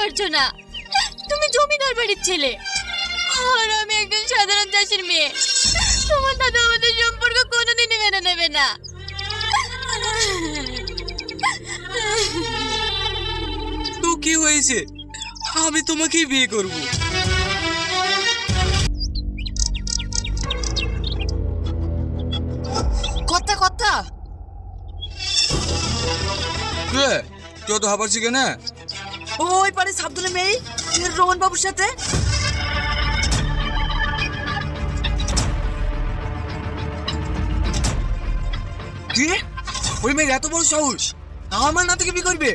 পারছ না তুমি জমিদার বাড়ির ছেলে। আর আমি একজন সাধারণ চাষির মেয়ে। তোমার দাদা আমাদের সম্পর্ক কোনোদিনই মেনে নেবে না। তো কি হয়েছে? আমি তোমাকেই বিয়ে করব। কথা কথা। কে? তুই তো হাবারছি কেন? ওই পারে সাবদুলের মেয়ে রোহন বাবুর সাথে। কি? ওই মেয়ের এত বড় সাহস? আমার না থেকে বি করবে?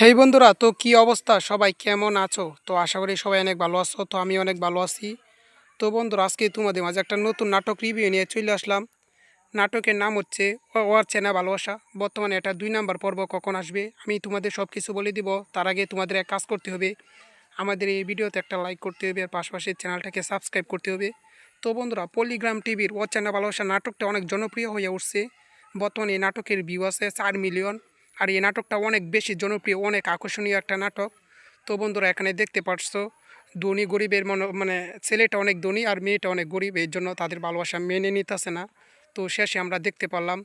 হেই বন্ধুরা, তো কি অবস্থা? সবাই কেমন আছো? তো আশা করি সবাই অনেক ভালো আছো, তো আমি অনেক ভালো আছি। তো বন্ধুরা, আজকে তোমাদের মাঝে একটা নতুন নাটক রিভিউ নিয়ে চলে আসলাম। নাটকের নাম হচ্ছে ও- ওর চেনা ভালোবাসা। বর্তমানে এটা দুই নাম্বার পর্ব কখন আসবে, আমি তোমাদের সব কিছু বলে দিব। তার আগে তোমাদের এক কাজ করতে হবে। আমাদের এই ভিডিওতে একটা লাইক করতে হবে, আর পাশাপাশি চ্যানেলটাকে সাবস্ক্রাইব করতে হবে। তো বন্ধুরা পলিগ্রাম টিভির ও চেনা ভালোবাসা নাটকটা অনেক জনপ্রিয় হয়ে উঠছে। বর্তমানে এই নাটকের ভিউ আছে চার মিলিয়ন আর এই নাটকটা অনেক বেশি জনপ্রিয়, অনেক আকর্ষণীয় একটা নাটক। তো বন্ধুরা, এখানে দেখতে পাচ্ছ ধনী গরিবের মনে মানে ছেলেটা অনেক ধনী আর মেয়েটা অনেক গরিব এর জন্য তাদের ভালোবাসা মেনে নিতেছে না। তো শেষে আমরা দেখতে পারলাম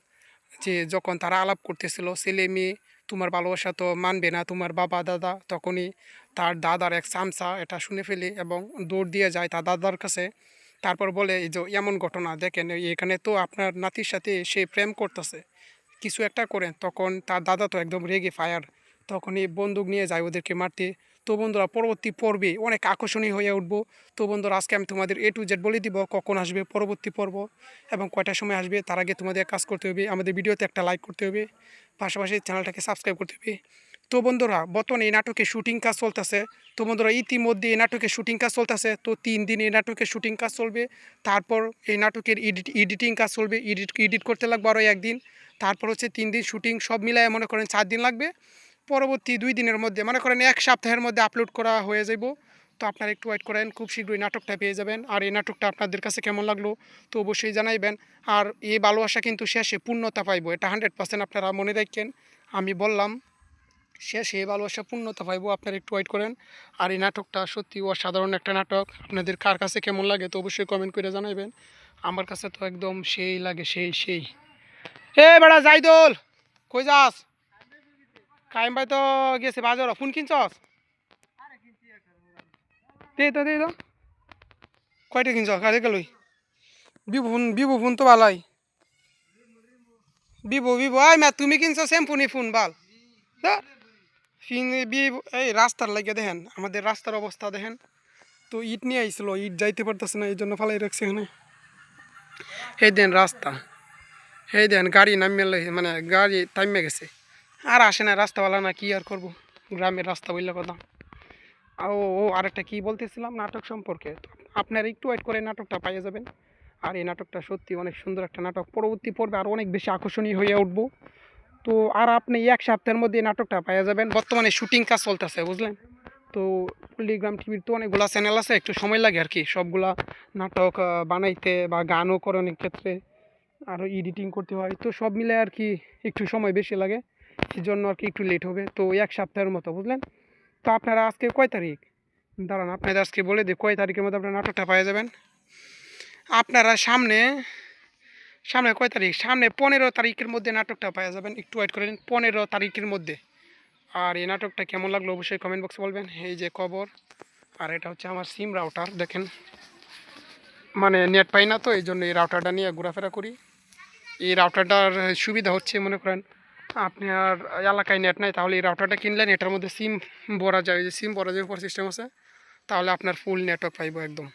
যে যখন তারা আলাপ করতেছিল, ছেলে মেয়ে, তোমার ভালোবাসা তো মানবে না, তোমার বাবা, দাদা। তখনই তার দাদার এক চামচা এটা শুনে ফেলে এবং দৌড় দিয়ে যায় তার দাদার কাছে। তারপর বলে, এই যে এমন ঘটনা, দেখেন, এখানে তো আপনার নাতির সাথে সে প্রেম করতেছে। কিছু একটা করেন, তখন তার দাদা তো একদম রেগে ফায়ার। তখন এই বন্দুক নিয়ে যায় ওদেরকে মারতে। তো বন্ধুরা, পরবর্তী পর্বে অনেক আকর্ষণীয় হয়ে উঠবো। তো বন্ধুরা, আজকে আমি তোমাদের এ টু জেড বলে দিব কখন আসবে পরবর্তী পর্ব এবং কয়টার সময় আসবে। তার আগে তোমাদের কাজ করতে হবে, আমাদের ভিডিওতে একটা লাইক করতে হবে। পাশাপাশি চ্যানেলটাকে সাবস্ক্রাইব করতে হবে। তো বন্ধুরা, বর্তমানে এই নাটকে শুটিং কাজ চলতেছে। তো বন্ধুরা, ইতিমধ্যে এই নাটকে শুটিং কাজ চলতেছে। তো তিন দিন এই নাটকের শুটিং কাজ চলবে। তারপর এই নাটকের এডিট এডিটিং কাজ চলবে। এডিট এডিট করতে লাগবে আরও একদিন। তারপর হচ্ছে তিন দিন শুটিং সব মিলায় মনে করেন চার দিন লাগবে। পরবর্তী দুই দিনের মধ্যে মনে করেন এক সপ্তাহের মধ্যে আপলোড করা হয়ে যাব তো আপনারা একটু ওয়েট করেন, খুব শীঘ্রই নাটকটা পেয়ে যাবেন। আর এই নাটকটা আপনাদের কাছে কেমন লাগল, তো অবশ্যই জানাইবেন। আর এই ভালোবাসা কিন্তু শেষে পূর্ণতা পাইব, এটা হান্ড্রেড পার্সেন্ট আপনারা মনে রাখেন। আমি বললাম, শেষে এই ভালোবাসা পূর্ণতা পাইব, আপনারা একটু ওয়েট করেন। আর এই নাটকটা সত্যি অসাধারণ একটা নাটক। আপনাদের কার কাছে কেমন লাগে তো অবশ্যই কমেন্ট করে জানাইবেন। আমার কাছে তো একদম সেই লাগে, সেই সেই। এ বেড়া যাইদোল কই যাস? কাইম ভাই তো গেছে বাজার ফোন কিনছস? দে তো দে তো। কয়টা কিনছস? কারে গেলই বিভু ফোন বিভু ফোন তো ভালাই বিভু বিভু আই মা, তুমি কিনছ কিনছো শ্যাম্পুনি ফোন ভালো এই রাস্তার লাগে দেখেন, আমাদের রাস্তার অবস্থা দেখেন। তো ইট নিয়ে আইছিল, ইট যাইতে পারতেছে না, এই জন্য ফালাই রাখছে এখানে। এই দেন রাস্তা। এই দেন, গাড়ি নামিয়ে লই- মানে গাড়ি টাইমে গেছে। আর আসে না রাস্তাওয়ালা না কি আর করব? গ্রামের রাস্তা বললে কথা। ও ও, আরেকটা কি বলতেছিলাম? নাটক সম্পর্কে। আপনারা একটু ওয়েট করে নাটকটা পাইয়ে যাবেন। আর এই নাটকটা সত্যি অনেক সুন্দর একটা নাটক। পরবর্তী পর্বে আরও অনেক বেশি আকর্ষণীয় হয়ে উঠবো। তো আর আপনি এক সপ্তাহের মধ্যে নাটকটা পাইয়ে যাবেন। বর্তমানে শুটিং কাজ চলতেছে, বুঝলেন? তো পল্লিগ্রাম টিভির তো অনেকগুলা চ্যানেল আছে, একটু সময় লাগে আর কি। সবগুলা নাটক বানাইতে বা গানও করে অনেক ক্ষেত্রে। আরও এডিটিং করতে হয়। তো সব মিলে আর কি একটু সময় বেশি লাগে এই জন্য আর কি একটু লেট হবে। তো এক সপ্তাহের মতো, বুঝলেন? তো আপনারা আজকে কয় তারিখ? দাঁড়ান, আপনাদের আজকে বলে দিই, কয় তারিখের মধ্যে আপনারা নাটকটা পেয়ে যাবেন? আপনারা সামনে সামনে কয় তারিখ? সামনে পনেরো তারিখের মধ্যে নাটকটা পেয়ে যাবেন। একটু ওয়েট করেন, পনেরো তারিখের মধ্যে। আর এই নাটকটা কেমন লাগল অবশ্যই কমেন্ট বক্সে বলবেন। এই যে খবর আর এটা হচ্ছে আমার সিম রাউটার দেখেন। মানে নেট পাই না তো এই জন্য এই রাউটারটা নিয়ে ঘোরাফেরা করি। এই রাউটারটার সুবিধা হচ্ছে, মনে করেন, আপনি আর এলাকায় নেট নাই, তাহলে এই রাউটারটা কিনলেন, এটার মধ্যে সিম ভরা যায় যে সিম ভরা উপর সিস্টেম আছে, তাহলে আপনার ফুল নেটওয়ার্ক পাইবো একদম।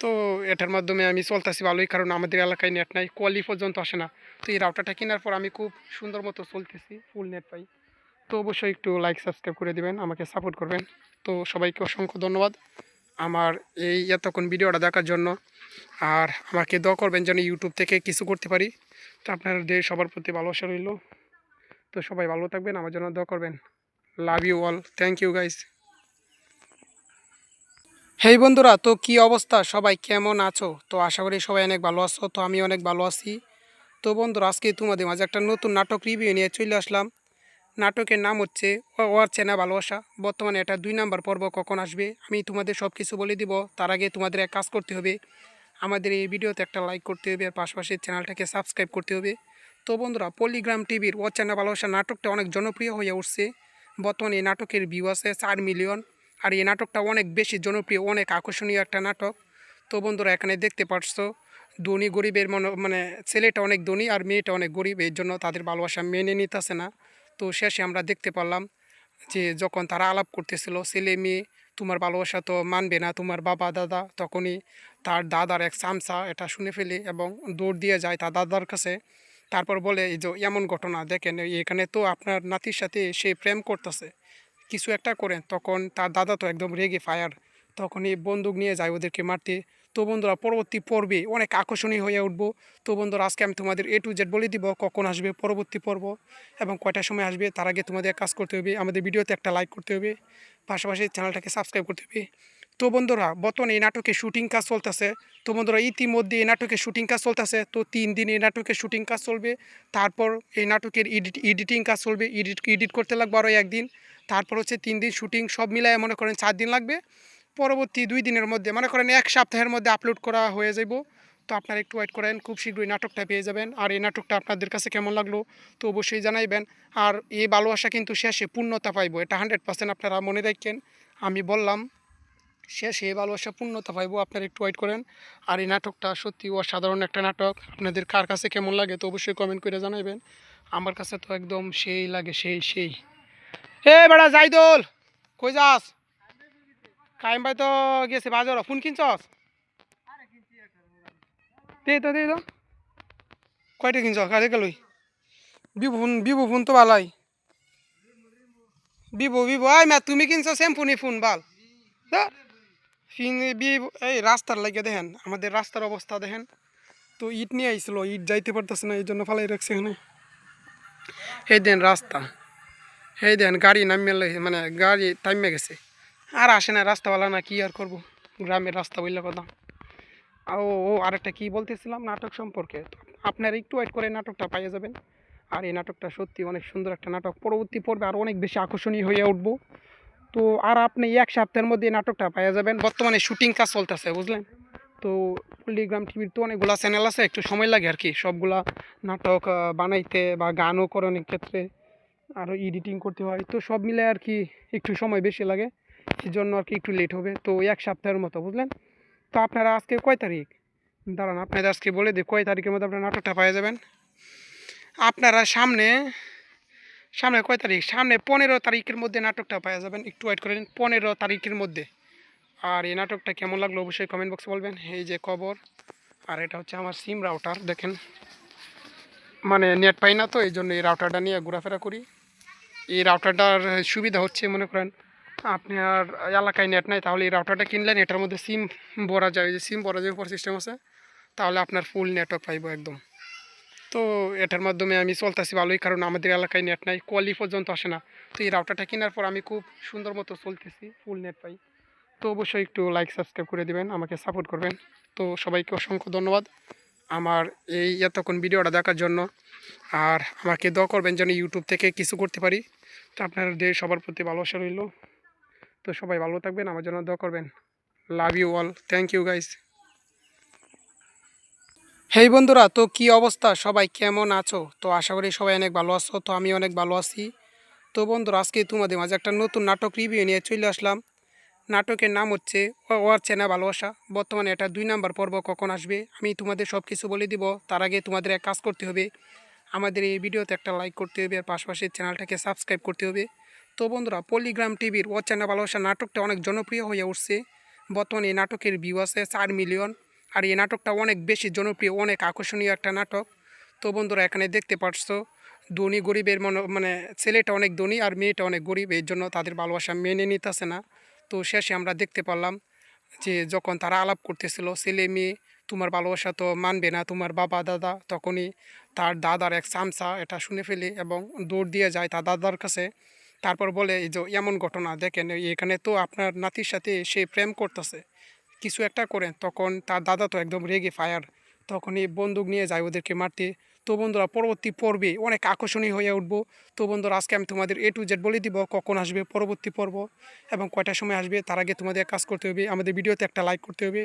তো এটার মাধ্যমে আমি চলতেছি ভালোই, কারণ আমাদের এলাকায় নেট নাই কোয়ালি পর্যন্ত আসে না। তো এই রাউটারটা কেনার পর আমি খুব সুন্দর মতো চলতেছি ফুল নেট পাই। তো অবশ্যই একটু লাইক সাবস্ক্রাইব করে দিবেন, আমাকে সাপোর্ট করবেন। তো সবাইকে অসংখ্য ধন্যবাদ। আমার এই এতক্ষণ ভিডিওটা দেখার জন্য। আর আমাকে দোয়া করবেন যেন ইউটিউব থেকে কিছু করতে পারি। তো আপনাদের সবার প্রতি ভালোবাসা রইল। তো সবাই ভালো থাকবেন, আমার জন্য দোয়া করবেন। Love you all thank you guys hey বন্ধুরা, তো কি অবস্থা? সবাই কেমন আছো? তো আশা করি সবাই অনেক ভালো আছো, তো আমি অনেক ভালো আছি। তো বন্ধুরা, আজকে তোমাদের মাঝে একটা নতুন নাটক রিভিউ নিয়ে চলে আসলাম। নাটকের নাম হচ্ছে ও- ওর চেনা ভালোবাসা। বর্তমানে এটা দুই নাম্বার পর্ব কখন আসবে, আমি তোমাদের সব কিছু বলে দিব। তার আগে তোমাদের এক কাজ করতে হবে। আমাদের এই ভিডিওতে একটা লাইক করতে হবে আর পাশাপাশি চ্যানেলটাকে সাবস্ক্রাইব করতে হবে। তো বন্ধুরা পল্লিগ্রাম টিভির ও চেনা ভালোবাসা নাটকটা অনেক জনপ্রিয় হয়ে উঠছে। বর্তমানে এই নাটকের ভিউ আছে চার মিলিয়ন আর এই নাটকটা অনেক বেশি জনপ্রিয়, অনেক আকর্ষণীয় একটা নাটক। তো বন্ধুরা, এখানে দেখতে পাচ্ছো, ধনী গরিবের মনে মানে ছেলেটা অনেক ধনী আর মেয়েটা অনেক গরিব, এর জন্য তাদের ভালোবাসা মেনে নিতেছে না। তো শেষে আমরা দেখতে পারলাম যে যখন তারা আলাপ করতেছিল, ছেলে মেয়ে, তোমার ভালোবাসা তো মানবে না, তোমার বাবা, দাদা। তখনই তার দাদার এক চামচা এটা শুনে ফেলে এবং দৌড় দিয়ে যায় তার দাদার কাছে। তারপর বলে, এই যে এমন ঘটনা, দেখেন, এখানে তো আপনার নাতির সাথে সে প্রেম করতেছে। কিছু একটা করেন। তখন তার দাদা তো একদম রেগে ফায়ার। তখনই বন্দুক নিয়ে যায় ওদেরকে মারতে। তো বন্ধুরা, পরবর্তী পর্বে অনেক আকর্ষণীয় হয়ে উঠবো। তো বন্ধুরা, আজকে আমি তোমাদের এ টু জেড বলে দিব কখন আসবে পরবর্তী পর্ব এবং কয়টার সময় আসবে, তার আগে তোমাদের কাজ করতে হবে, আমাদের ভিডিওতে একটা লাইক করতে হবে, পাশাপাশি চ্যানেলটাকে সাবস্ক্রাইব করতে হবে। তো বন্ধুরা, বর্তমানে এই নাটকে শুটিং কাজ চলতেছে। তো বন্ধুরা, ইতিমধ্যে এই নাটকে শুটিং কাজ চলতেছে। তো তিন দিন এই নাটকে শুটিং কাজ চলবে। তারপর এই নাটকের এডিট এডিটিং কাজ চলবে। এডিট এডিট করতে লাগবে আরও একদিন। তারপর হচ্ছে তিন দিন শুটিং সব মিলায় মনে করেন চার দিন লাগবে। পরবর্তী দুই দিনের মধ্যে, মনে করেন এক সপ্তাহের মধ্যে আপলোড করা হয়ে যাব তো আপনারা একটু ওয়েট করেন, খুব শীঘ্রই নাটকটা পেয়ে যাবেন। আর এই নাটকটা আপনাদের কাছে কেমন লাগল, তো অবশ্যই জানাইবেন। আর এই ভালোবাসা কিন্তু শেষে পূর্ণতা পাইব, এটা হান্ড্রেড পার্সেন্ট আপনারা মনে রাখেন। আমি বললাম, শেষে এই ভালোবাসা পূর্ণতা পাইব, আপনারা একটু ওয়েট করেন। আর এই নাটকটা সত্যি অসাধারণ একটা নাটক, আপনাদের কার কাছে কেমন লাগে তো অবশ্যই কমেন্ট করে জানাইবেন। আমার কাছে তো একদম সেই লাগে, সেই সেই। এ বেড়া যাইদোল কই যাস? কাইম ভাই তো গেছে বাজার ফোন কিনছস? দে তো দে তো। কয়টা কিনছ কাজে গেলই বিভু ফোন বিভু ফোন তো ভালাই বিভু বিভু আই মা তুমি কিনছ সেম ফোনই ফোন ভালো বিভু এই রাস্তার লাগিয়ে দেখেন আমাদের রাস্তার অবস্থা দেখেন। তো ইট নিয়ে আইছিল ইট যাইতে পারতেছে না এই জন্য ফালাই রাখছে এখানে। এই দেন রাস্তা। এই দেন গাড়ি নামিয়ে মানে গাড়ি টাইমে গেছে। আর আসে না রাস্তাওয়ালা না কি আর করব? গ্রামের রাস্তা বললে কথা। ও ও আরেকটা কি বলতেছিলাম? নাটক সম্পর্কে। আপনারা একটু ওয়েট করে নাটকটা পাইয়ে যাবেন। আর এই নাটকটা সত্যি অনেক সুন্দর একটা নাটক। পরবর্তী পর্বে আরও অনেক বেশি আকর্ষণীয় হয়ে উঠবো। তো আর আপনি এক সপ্তাহের মধ্যে এই নাটকটা পাইয়ে যাবেন। বর্তমানে শুটিং কাজ চলতেছে, বুঝলেন? তো পল্লিগ্রাম টিভির তো অনেকগুলা চ্যানেল আছে, একটু সময় লাগে আর কি। সবগুলা নাটক বানাইতে বা গানও করণের ক্ষেত্রে। আরও এডিটিং করতে হয়। তো সব মিলে আর কি একটু সময় বেশি লাগে। এই জন্য আর কি একটু লেট হবে। তো এক সপ্তাহের মতো, বুঝলেন? তো আপনারা আজকে কয় তারিখ? দাঁড়ান, আপনাদের আজকে বলে দিই, কয় তারিখের মধ্যে আপনারা নাটকটা পেয়ে যাবেন? আপনারা সামনে সামনে কয় তারিখ? সামনে পনেরো তারিখের মধ্যে নাটকটা পাওয়া যাবেন। একটু ওয়েট করেন পনেরো তারিখের মধ্যে। আর এই নাটকটা কেমন লাগল অবশ্যই কমেন্ট বক্সে বলবেন। এই যে খবর আর এটা হচ্ছে আমার সিম রাউটার দেখেন। মানে নেট পাই না তো এই জন্য এই রাউটারটা নিয়ে ঘোরাফেরা করি। এই রাউটারটার সুবিধা হচ্ছে, মনে করেন আপনি আর এলাকায় নেট নাই, তাহলে এই রাউটারটা কিনলেন, এটার মধ্যে সিম ভরা যায় যে সিম ভরা উপর সিস্টেম আছে, তাহলে আপনার ফুল নেটওয়ার্ক পাইবো একদম। তো এটার মাধ্যমে আমি চলতেছি ভালোই, কারণ আমাদের এলাকায় নেট নাই কোয়ালি পর্যন্ত আসে না। তো এই রাউটারটা কেনার পর আমি খুব সুন্দর মতো চলতেছি ফুল নেট পাই। তো অবশ্যই একটু লাইক সাবস্ক্রাইব করে দিবেন, আমাকে সাপোর্ট করবেন। তো সবাইকে অসংখ্য ধন্যবাদ আমার এই এতক্ষণ ভিডিওটা দেখার জন্য। আর আমাকে দোয়া করবেন যেন ইউটিউব থেকে কিছু করতে পারি। তো আপনাদের সবার প্রতি ভালোবাসা রইল। তো সবাই ভালো থাকবেন, আমার জন্য দোয়া করবেন। Love you all thank you guys hey বন্ধুরা, তো কি অবস্থা? সবাই কেমন আছো? তো আশা করি সবাই অনেক ভালো আছো, তো আমি অনেক ভালো আছি। তো বন্ধুরা, আজকে তোমাদের মাঝে একটা নতুন নাটক রিভিউ নিয়ে চলে আসলাম। নাটকের নাম হচ্ছে ওর চেনা ভালোবাসা। বর্তমানে এটা দুই নাম্বার পর্ব কখন আসবে, আমি তোমাদের সব কিছু বলে দিব। তার আগে তোমাদের এক কাজ করতে হবে। আমাদের এই ভিডিওতে একটা লাইক করতে হবে, আর পাশাপাশি চ্যানেলটাকে সাবস্ক্রাইব করতে হবে। তো বন্ধুরা পলিগ্রাম টিভির ও চেনা ভালোবাসা নাটকটা অনেক জনপ্রিয় হয়ে উঠছে। বর্তমানে এই নাটকের ভিউ আছে চার মিলিয়ন আর এই নাটকটা অনেক বেশি জনপ্রিয়, অনেক আকর্ষণীয় একটা নাটক। তো বন্ধুরা, এখানে দেখতে পাচ্ছো, ধনী গরিবের মনে মানে ছেলেটা অনেক ধনী আর মেয়েটা অনেক গরিব, এই জন্য তাদের ভালোবাসা মেনে নিতেছে না। তো শেষে আমরা দেখতে পারলাম যে যখন তারা আলাপ করতেছিল, ছেলে মেয়ে, তোমার ভালোবাসা তো মানবে না, তোমার বাবা, দাদা। তখনই তার দাদার এক চামচা এটা শুনে ফেলে এবং দৌড় দিয়ে যায় তার দাদার কাছে। তারপর বলে, এই যে এমন ঘটনা, দেখেন এখানে তো আপনার নাতির সাথে সে প্রেম করতেছে। কিছু একটা করেন। তখন তার দাদা তো একদম রেগে ফায়ার। তখন এই বন্দুক নিয়ে যায় ওদেরকে মারতে। তো বন্ধুরা, পরবর্তী পর্বে অনেক আকর্ষণীয় হয়ে উঠবো। তো বন্ধুরা, আজকে আমি তোমাদের এ টু জেড বলে দিব কখন আসবে পরবর্তী পর্ব এবং কয়টার সময় আসবে। তার আগে তোমাদের কাজ করতে হবে, আমাদের ভিডিওতে একটা লাইক করতে হবে।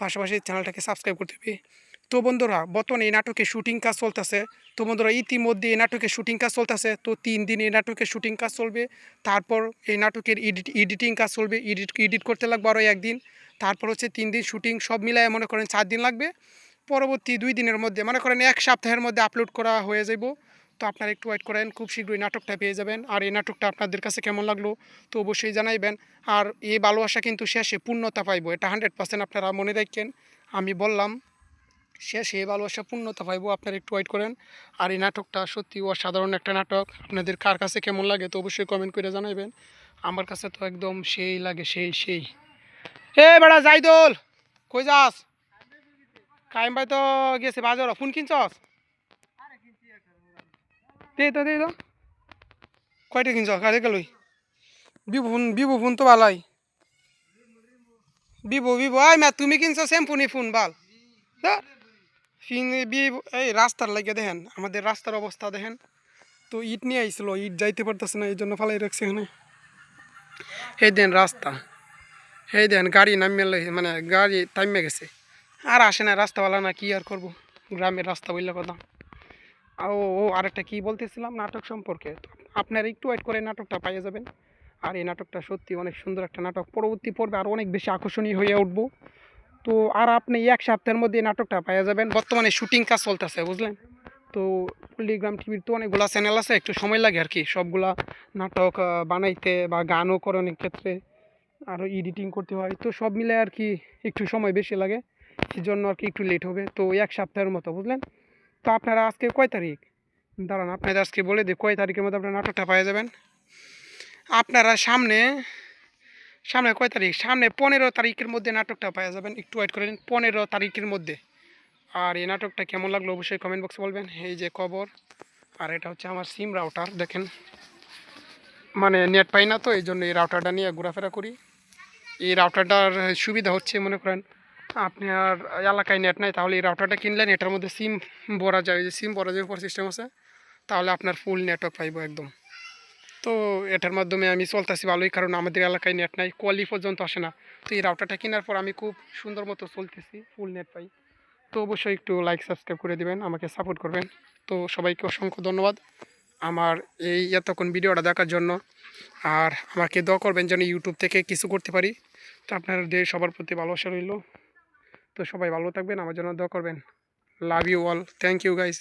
পাশাপাশি চ্যানেলটাকে সাবস্ক্রাইব করতে হবে। তো বন্ধুরা, বর্তমানে এই নাটকে শুটিং কাজ চলতেছে। তো বন্ধুরা, ইতিমধ্যে এই নাটকের শুটিং কাজ চলতেছে। তো তিন দিন এই নাটকের শুটিং কাজ চলবে। তারপর এই নাটকের এডিট এডিটিং কাজ চলবে। এডিট এডিট করতে লাগবে আরও একদিন। তারপর হচ্ছে তিন দিন শুটিং সব মিলায় মনে করেন চার দিন লাগবে। পরবর্তী দুই দিনের মধ্যে, মনে করেন এক সপ্তাহের মধ্যে আপলোড করা হয়ে যাব তো আপনারা একটু ওয়েট করেন, খুব শীঘ্রই নাটকটা পেয়ে যাবেন। আর এই নাটকটা আপনাদের কাছে কেমন লাগল, তো অবশ্যই জানাইবেন। আর এই ভালোবাসা কিন্তু শেষে পূর্ণতা পাইব, এটা হান্ড্রেড পার্সেন্ট আপনারা মনে রাখেন। আমি বললাম শেষে ভালোবাসা পূর্ণতা পাইবো। আপনারা একটু ওয়েট করেন। আর এই নাটকটা সত্যি অসাধারণ একটা নাটক। আপনাদের কার কাছে কেমন লাগে তো অবশ্যই কমেন্ট করে জানাবেন আমার কাছে তো একদম সেই লাগে, সেই সেই। এ বেড়া যাইদোল কই যাস? কাইম ভাই তো গেছে বাজার ফোন কিনছস? দে তো দে তো। কয়টা কিনছ কাজে গেলই? বিভু ফোন বিভু ফোন তো ভালাই। বিভু বিভু আই মা, তুমি কিনছ সেম ফোনই ফোন বিভু এই রাস্তার লাগিয়ে দেখেন, আমাদের রাস্তার অবস্থা দেখেন। তো ইট নিয়ে আইছিল, ইট যাইতে পারতেছে না, এই জন্য ফালাই রাখছে এখানে। এই দেন রাস্তা। এই দেন গাড়ি নামিয়ে মানে গাড়ি টাইমে গেছে। আর আসে না রাস্তাওয়ালা, না কি আর করব? গ্রামের রাস্তা বললে কথা। ও ও আরেকটা কি বলতেছিলাম, নাটক সম্পর্কে? আপনারা একটু ওয়েট করে নাটকটা পাইয়ে যাবেন। আর এই নাটকটা সত্যি অনেক সুন্দর একটা নাটক। পরবর্তী পর্বে আরও অনেক বেশি আকর্ষণীয় হয়ে উঠবো। তো আর আপনি এক সপ্তাহের মধ্যে এই নাটকটা পাওয়া যাবেন। বর্তমানে শুটিং কাজ চলতেছে, বুঝলেন? তো পল্লিগ্রাম টিভির তো অনেকগুলো চ্যানেল আছে, একটু সময় লাগে আর কি। সবগুলা নাটক বানাইতে বা গানও করণের ক্ষেত্রে আরও এডিটিং করতে হয়। তো সব মিলে আর কি একটু সময় বেশি লাগে সেই জন্য আর কি একটু লেট হবে। তো এক সপ্তাহের মতো, বুঝলেন? তো আপনারা আজকে কয় তারিখ? দাঁড়ান, আপনাদের আজকে বলে দিই, কয় তারিখের মধ্যে আপনারা নাটকটা পাওয়া যাবেন? আপনারা সামনে সামনে কয় তারিখ? সামনে পনেরো তারিখের মধ্যে নাটকটা পাওয়া যাবেন একটু ওয়েট করে নিন, পনেরো তারিখের মধ্যে। আর এই নাটকটা কেমন লাগল অবশ্যই কমেন্ট বক্সে বলবেন। এই যে কবর, আর এটা হচ্ছে আমার সিম রাউটার দেখেন। মানে নেট পাই না তো, এই জন্য এই রাউটারটা নিয়ে ঘোরাফেরা করি। এই রাউটারটার সুবিধা হচ্ছে, মনে করেন, আপনি আর এলাকায় নেট নাই, তাহলে এই রাউটারটা কিনলেন, এটার মধ্যে সিম ভরা যায়। যে সিম ভরা যায় উপর সিস্টেম আছে, তাহলে আপনার ফুল নেটওয়ার্ক পাইব একদম। তো এটার মাধ্যমে আমি চলতেছি ভালোই, কারণ আমাদের এলাকায় নেট নাই কোয়ালি পর্যন্ত আসে না। তো এই রাউটারটা কেনার পর আমি খুব সুন্দর মতো চলতেছি ফুল নেট পাই। তো অবশ্যই একটু লাইক সাবস্ক্রাইব করে দিবেন, আমাকে সাপোর্ট করবেন। তো সবাইকে অসংখ্য ধন্যবাদ আমার এই এতক্ষণ ভিডিওটা দেখার জন্য। আর আমাকে দোয়া করবেন যেন ইউটিউব থেকে কিছু করতে পারি। তো আপনাদের সবার প্রতি ভালোবাসা রইল। তো সবাই ভালো থাকবেন, আমার জন্য দোয়া করবেন। Love you all thank you guys